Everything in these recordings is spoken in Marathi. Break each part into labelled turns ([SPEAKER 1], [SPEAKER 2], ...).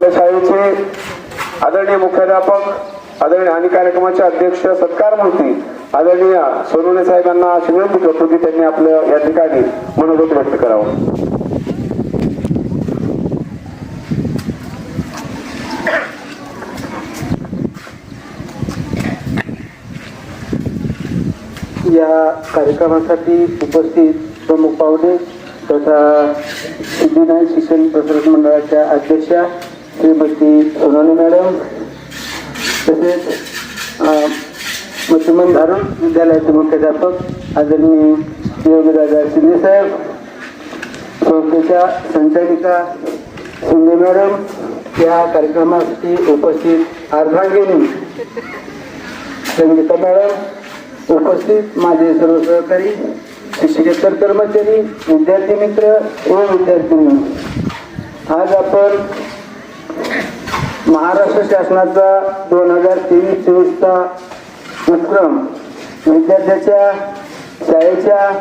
[SPEAKER 1] शाळेचे आदरणीय मुख्याध्यापक आदरणीय आणि कार्यक्रमाचे अध्यक्ष सत्कार मूर्ती आदरणीय सोनवणे साहेबांना अशी विनंती करतो की त्यांनी आपलं या ठिकाणी मनोगत व्यक्त करावं.
[SPEAKER 2] या कार्यक्रमासाठी उपस्थित प्रमुख पाहुणे तथा सिद्धिनाथ शिक्षण प्रसारक मंडळाच्या अध्यक्षा श्रीमती सोनाली मॅडम तसेच अ, धारण विद्यालयाचे मुख्याध्यापक आदरणीय योगदादा शिंदे साहेब संस्थेच्या संचालिका शिंदे मॅडम या कार्यक्रमासाठी उपस्थित अर्धांगिनी संगीता मॅडम उपस्थित माझे सर्व सहकारी शिक्षकेतर कर्मचारी विद्यार्थी मित्र व विद्यार्थिनी. आज आपण महाराष्ट्र शासनाचा दोन हजार तेवीस चोवीसचा उपक्रम विद्यार्थ्याच्या शाळेच्या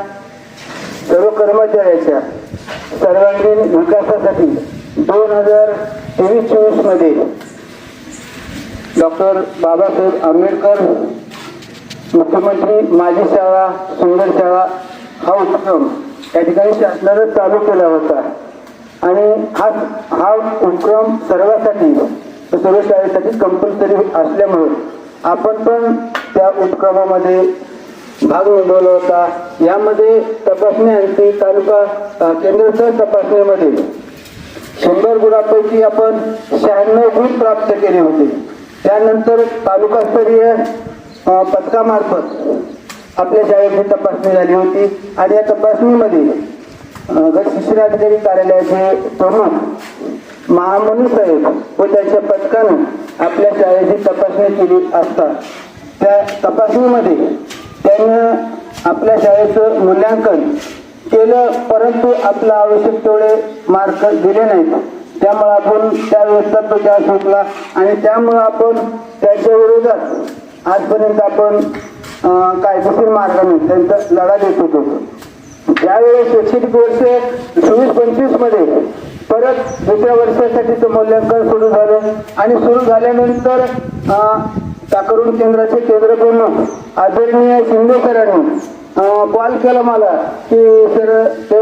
[SPEAKER 2] सर्व कर्मचाऱ्याच्या सर्वांगीण विकासासाठी दोन हजार तेवीस चोवीसमध्ये डॉक्टर बाबासाहेब आंबेडकर मुख्यमंत्री माझी शाळा सुंदर शाळा हा उपक्रम या ठिकाणी शासनानं चालू केला होता. आणि हा हा उपक्रम सर्वांसाठी सर्व शाळेसाठी कंपल्सरी असल्यामुळे आपण पण त्या उपक्रमामध्ये भाग नोंदवला होता. यामध्ये तपासणी अंती तालुका केंद्रस्थळ तपासणीमध्ये शंभर गुणांपैकी आपण शहाण्णव गुण प्राप्त केले होते. त्यानंतर तालुकास्तरीय पथकामार्फत आपल्या शाळेची तपासणी झाली होती आणि या तपासणीमध्ये गट शिक्षणाधिकारी कार्यालयाचे प्रमुख महामनू साहेब व त्यांच्या पथकानं आपल्या शाळेची तपासणी केली असता. त्या तपासणीमध्ये त्यानं आपल्या शाळेचं मूल्यांकन केलं परंतु आपलं आवश्यक तेवढे मार्क दिले नाहीत. त्यामुळे आपण त्या व्यवस्था तो त्या संपला आणि त्यामुळं आपण त्याच्या विरोधात आजपर्यंत आपण कायदेशीर मार्गाने त्यांचा लढा देत होतो. ज्यावेळेस शैक्षणिक वर्ष चोवीस पंचवीसमध्ये परत दुसऱ्या वर्षासाठीचं मूल्यांकन सुरू झालं. आणि सुरू झाल्यानंतर अं, केंद्राचे केंद्र प्रमुख आदरणीय शिंदे सरांनी कॉल केला मला की सर ते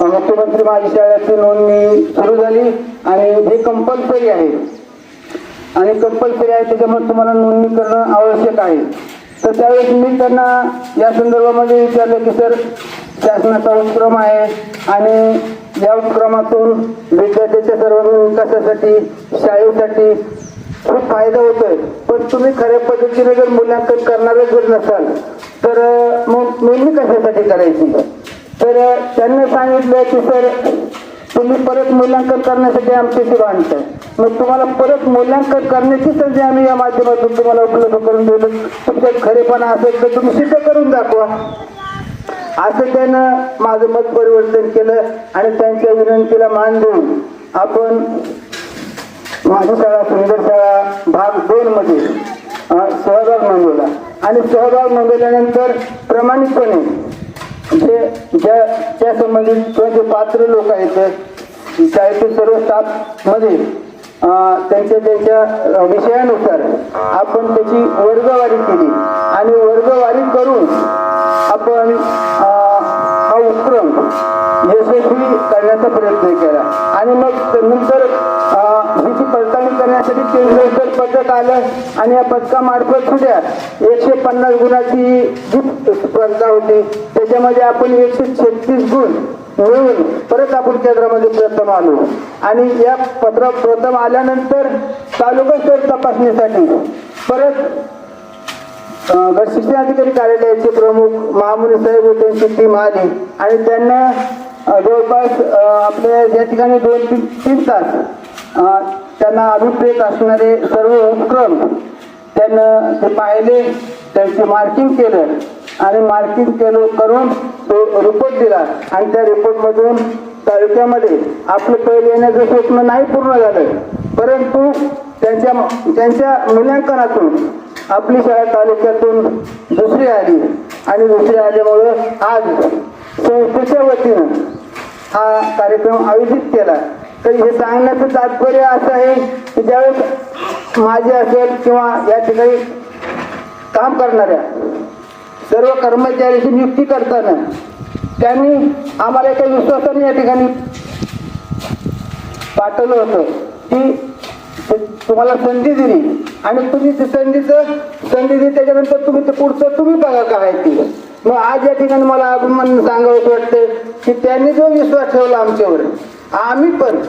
[SPEAKER 2] मुख्यमंत्री माझी शाळेची नोंदणी सुरू झाली आणि हे कंपल्सरी आहे. आणि कंपल्सरी आहे त्याच्यामुळे तुम्हाला नोंदणी करणं आवश्यक आहे. तर त्यावेळेस मी त्यांना या संदर्भामध्ये विचारलं की सर शासनाचा उपक्रम आहे आणि या उपक्रमातून विद्यार्थ्याच्या सर्वांगीण विकासासाठी शाळेसाठी खूप फायदा होतोय. पण तुम्ही खऱ्या पद्धतीने जर मूल्यांकन करणारच जर नसाल तर मग नोंदणी कशासाठी करायची? तर त्यांना त्यांनी सांगितलं की सर तुम्ही परत मूल्यांकन करण्यासाठी आमच्याशी भांडताय मग तुम्हाला परत मूल्यांकन करण्याची संधी आम्ही या माध्यमातून तुम्हाला उपलब्ध करून दिलं तुमच्यात खरेपणा असेल तर तुम्ही सिद्ध करून दाखवा. असं त्यानं माझं मत परिवर्तन केलं आणि त्यांच्या विनंतीला मान देऊन आपण माझी शाळा सुंदर शाळा भाग दोन मध्ये सहभाग नोंदवला. आणि सहभाग नोंदवल्यानंतर प्रामाणिकपणे जे ज्या त्या संबंधित किंवा जे पात्र लोक आहेत शाळेतील सर्व स्टाफमध्ये त्यांच्या त्यांच्या विषयानुसार आपण त्याची वर्गवारी केली. आणि वर्गवारी करून आपण हा उपक्रम यशस्वी करण्याचा प्रयत्न केला. आणि मग नंतर अं, पडताळणी करण्यासाठी केंद्र पथक आलं आणि या पथकामार्फत सुद्धा एकशे पन्नास गुणाची जी स्पर्धा होती. त्याच्यामध्ये आपण एकशे छत्तीस गुण मिळून परत आपण केंद्रामध्ये प्रथम आलो. आणि या पत्र प्रथम आल्यानंतर तालुका स्तर तपासणीसाठी परत गट शिक्षण शिक्षणाधिकारी कार्यालयाचे प्रमुख महामुनी साहेब व टीम आली आणि त्यांना जवळपास आपल्या या ठिकाणी दोन तीन तीन तास त्यांना अभिप्रेत असणारे सर्व उपक्रम त्यानं ते पाहिले त्यांचे मार्किंग केलं आणि मार्किंग केलं करून तो रिपोर्ट दिला. आणि त्या रिपोर्टमधून तालुक्यामध्ये आपलं पहिले येण्याचं स्वप्न नाही पूर्ण झालं. परंतु त्यांच्या त्यांच्या मूल्यांकनातून आपली शाळा तालुक्यातून दुसरी आली आणि दुसरी आल्यामुळं आज संस्थेच्या वतीनं हा कार्यक्रम आयोजित केला. तर हे सांगण्याचं तात्पर्य असं आहे की ज्यावेळेस माझे असेल किंवा या ठिकाणी काम करणाऱ्या सर्व कर्मचाऱ्याची नियुक्ती करताना त्यांनी आम्हाला एका विश्वासाने या ठिकाणी पाठवलं होतं की तुम्हाला संधी दिली. आणि तुम्ही ते संधीचं संधी दिली त्याच्यानंतर तुम्ही ते पुढचं तुम्ही बघा काय ती. मग आज या ठिकाणी मला अभिमान सांगावं वाटतं की त्यांनी जो विश्वास ठेवला आमच्यावर आम्ही पण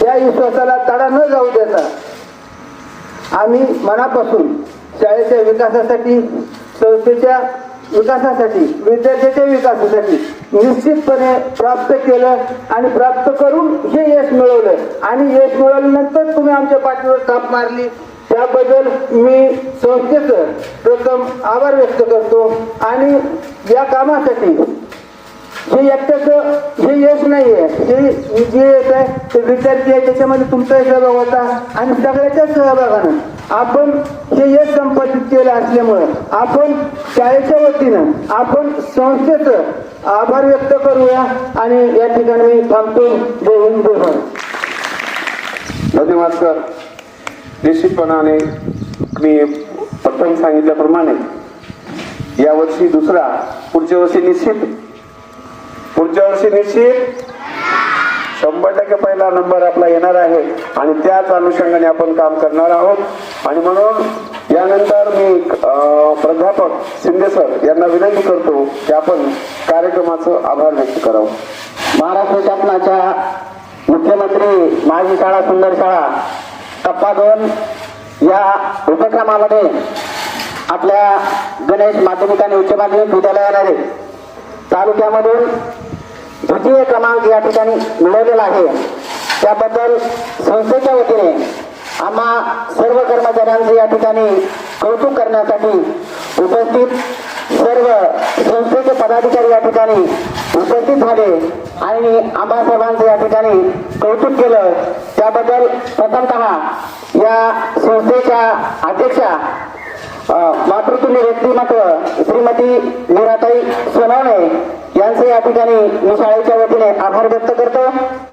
[SPEAKER 2] त्या विश्वासाला तडा न जाऊ देता आम्ही मनापासून शाळेच्या विकासासाठी संस्थेच्या विकासासाठी विद्यार्थ्याच्या विकासासाठी निश्चितपणे प्राप्त केलं आणि प्राप्त करून हे यश मिळवलं. आणि यश मिळवल्यानंतर तुम्ही आमच्या पाठीवर थाप मारली. त्याबद्दल मी संस्थेचं प्रथम आभार व्यक्त करतो. आणि या कामासाठी हे एकट्याचं हे यश नाही आहे हे जे येत आहे ते विद्यार्थी आहे त्याच्यामध्ये तुमचाही सहभाग होता. आणि सगळ्याच्याच सहभागानं आपण हे यश संपादित केलं असल्यामुळं आपण शाळेच्या वतीनं आपण संस्थेचं आभार व्यक्त करूया आणि या ठिकाणी मी थांबतो. जय हिंद जय भारत.
[SPEAKER 1] धन्यवाद सर. निश्चितपणाने मी प्रथम सांगितल्याप्रमाणे यावर्षी दुसरा पुढच्या वर्षी निश्चित. पुढच्या वर्षी निश्चित. शंभर टक्के पहिला नंबर आपला येणार आहे आणि त्याच अनुषंगाने आपण काम करणार आहोत. आणि म्हणून यानंतर मी प्राध्यापक शिंदे सर यांना विनंती करतो की आपण कार्यक्रमाचं आभार व्यक्त करावं.
[SPEAKER 2] महाराष्ट्र शासनाच्या मुख्यमंत्री माझी शाळा सुंदर शाळा टप्पा दोन या उपक्रमामध्ये आपल्या गणेश माध्यमिक आणि उच्च माध्यमिक विद्यालयामध्ये तालुक्यामधून द्वितीय क्रमांक या ठिकाणी मिळवलेला आहे. त्याबद्दल संस्थेच्या वतीने आम्हा सर्व कर्मचाऱ्यांचे या ठिकाणी कौतुक करण्यासाठी उपस्थित सर्व संस्थेचे पदाधिकारी या ठिकाणी उपस्थित झाले आणि आम्हा सर्वांचं या ठिकाणी कौतुक केलं. त्याबद्दल प्रथमतः या संस्थेच्या अध्यक्षा मातृतुल्य व्यक्तिमत्व श्रीमती मीराताई सोनवणे यांचे या ठिकाणी मी शाळेच्या वतीने आभार व्यक्त करतो.